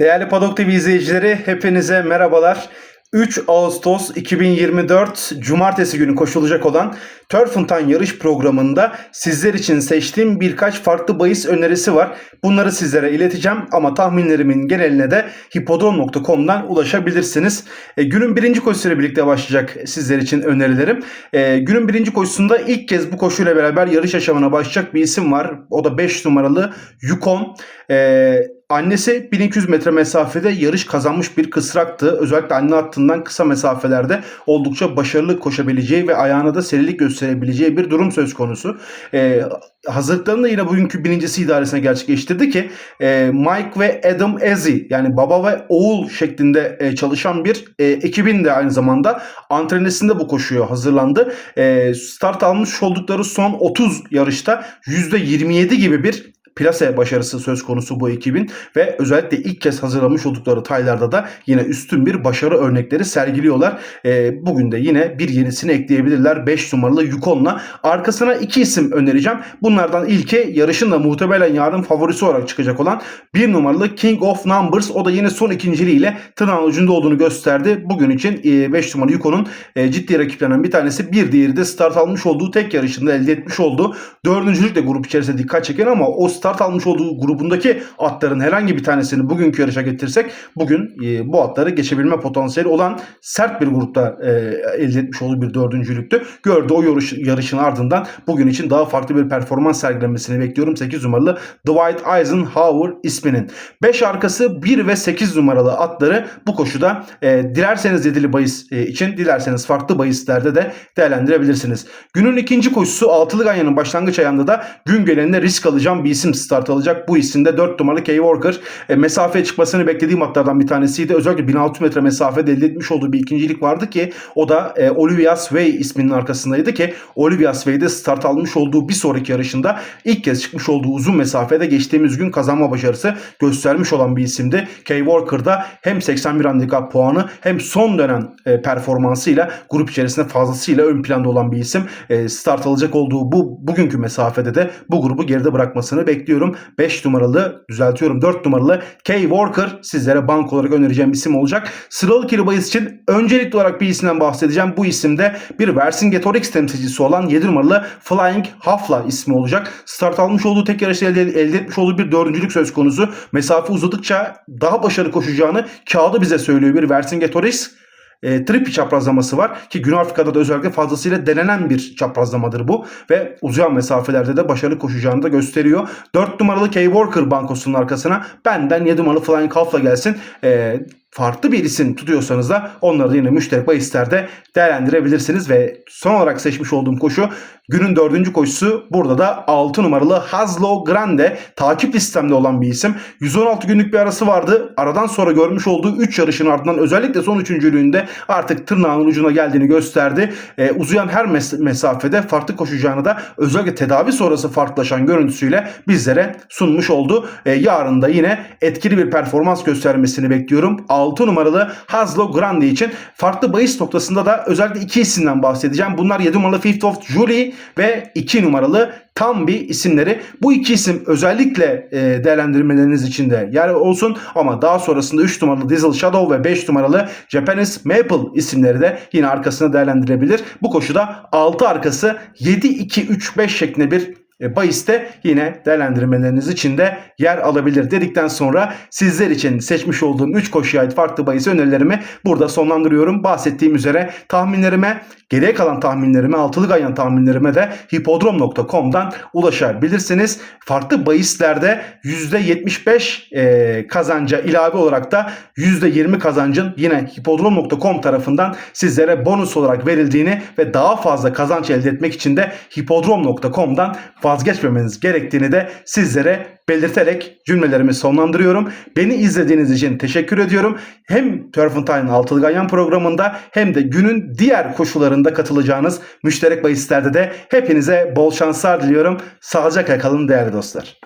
Değerli Padok TV izleyicileri hepinize merhabalar. 3 Ağustos 2024 Cumartesi günü koşulacak olan Turfentine yarış programında sizler için seçtiğim birkaç farklı bahis önerisi var. Bunları sizlere ileteceğim ama tahminlerimin geneline de hipodrom.com'dan ulaşabilirsiniz. E, günün birinci koşusuyla birlikte başlayacak sizler için önerilerim. E, günün birinci koşusunda ilk kez bu koşuyla beraber yarış yaşamına başlayacak bir isim var. O da 5 numaralı Yukon. E, Annesi 1200 metre mesafede yarış kazanmış bir kısraktı. Özellikle anne hattından kısa mesafelerde oldukça başarılı koşabileceği ve ayağına da serilik gösterebileceği bir durum söz konusu. Ee, hazırlıklarını da yine bugünkü birincisi idaresine gerçekleştirdi ki e, Mike ve Adam Ezi yani baba ve oğul şeklinde e, çalışan bir e, ekibin de aynı zamanda antrenesinde bu koşuya hazırlandı. E, start almış oldukları son 30 yarışta %27 gibi bir plase başarısı söz konusu bu ekibin ve özellikle ilk kez hazırlamış oldukları taylarda da yine üstün bir başarı örnekleri sergiliyorlar. E, bugün de yine bir yenisini ekleyebilirler. 5 numaralı Yukon'la. Arkasına iki isim önereceğim. Bunlardan ilki yarışın da muhtemelen yarın favorisi olarak çıkacak olan 1 numaralı King of Numbers. O da yine son ikinciliğiyle tırnağın ucunda olduğunu gösterdi. Bugün için 5 numaralı Yukon'un e, ciddi rakiplerinden bir tanesi. Bir diğeri de start almış olduğu tek yarışında elde etmiş olduğu dördüncülük de grup içerisinde dikkat çeken ama o start almış olduğu grubundaki atların herhangi bir tanesini bugünkü yarışa getirsek bugün e, bu atları geçebilme potansiyeli olan sert bir grupta e, elde etmiş olduğu bir dördüncülüktü. Gördü o yarış, yarışın ardından bugün için daha farklı bir performans sergilenmesini bekliyorum. 8 numaralı Dwight Eisenhower isminin. 5 arkası 1 ve 8 numaralı atları bu koşuda e, dilerseniz yedili bahis e, için dilerseniz farklı bahislerde de değerlendirebilirsiniz. Günün ikinci koşusu altılı ganyanın başlangıç ayağında da gün geleninde risk alacağım bir isim start alacak. Bu isimde 4 numaralı Kay Walker. E, mesafeye çıkmasını beklediğim atlardan bir tanesiydi. Özellikle 1600 metre mesafede elde etmiş olduğu bir ikincilik vardı ki o da e, Olivia Sway isminin arkasındaydı ki Olivia Sway'de start almış olduğu bir sonraki yarışında ilk kez çıkmış olduğu uzun mesafede geçtiğimiz gün kazanma başarısı göstermiş olan bir isimdi. Kay Walker'da hem 81 handikap puanı hem son dönem e, performansıyla grup içerisinde fazlasıyla ön planda olan bir isim. E, start alacak olduğu bu bugünkü mesafede de bu grubu geride bırakmasını bekliyorum. 5 numaralı düzeltiyorum 4 numaralı Kay Walker sizlere bank olarak önereceğim isim olacak. Sıralı kiri bahis için öncelikli olarak bir isimden bahsedeceğim. Bu isimde bir Vercingetorix temsilcisi olan 7 numaralı Flying Hafla ismi olacak. Start almış olduğu tek yarışta elde, elde etmiş olduğu bir dördüncülük söz konusu. Mesafe uzadıkça daha başarılı koşacağını kağıdı bize söylüyor bir Vercingetorix e, tripi çaprazlaması var ki Güney Afrika'da da özellikle fazlasıyla denenen bir çaprazlamadır bu ve uzayan mesafelerde de başarılı koşacağını da gösteriyor. 4 numaralı Kay Walker bankosunun arkasına benden 7 numaralı Flying Half'la gelsin. E, farklı bir isim tutuyorsanız da onları da yine müşterek bahislerde değerlendirebilirsiniz ve son olarak seçmiş olduğum koşu günün dördüncü koşusu burada da 6 numaralı Hazlo Grande takip listemde olan bir isim. 116 günlük bir arası vardı. Aradan sonra görmüş olduğu 3 yarışın ardından özellikle son üçüncülüğünde artık tırnağın ucuna geldiğini gösterdi. Ee, uzayan her mes- mesafede farklı koşacağını da özellikle tedavi sonrası farklılaşan görüntüsüyle bizlere sunmuş oldu. Ee, yarın da yine etkili bir performans göstermesini bekliyorum. 6 numaralı Hazlo Grande için farklı bahis noktasında da özellikle iki isimden bahsedeceğim. Bunlar 7 numaralı Fifth of Julie ve 2 numaralı tam bir isimleri. Bu iki isim özellikle e, değerlendirmeleriniz için de yer olsun ama daha sonrasında 3 numaralı Diesel Shadow ve 5 numaralı Japanese Maple isimleri de yine arkasına değerlendirebilir. Bu koşuda 6 arkası 7-2-3-5 şeklinde bir e, bahiste yine değerlendirmeleriniz için de yer alabilir dedikten sonra sizler için seçmiş olduğum 3 koşuya ait farklı bahis önerilerimi burada sonlandırıyorum. Bahsettiğim üzere tahminlerime, geriye kalan tahminlerime, altılı ganyan tahminlerime de hipodrom.com'dan ulaşabilirsiniz. Farklı bahislerde %75 e, kazanca ilave olarak da %20 kazancın yine hipodrom.com tarafından sizlere bonus olarak verildiğini ve daha fazla kazanç elde etmek için de hipodrom.com'dan vazgeçmemeniz gerektiğini de sizlere belirterek cümlelerimi sonlandırıyorum. Beni izlediğiniz için teşekkür ediyorum. Hem Turfentine Altılı Ganyan programında hem de günün diğer koşularında katılacağınız müşterek bahislerde de hepinize bol şanslar diliyorum. Sağlıcakla kalın değerli dostlar.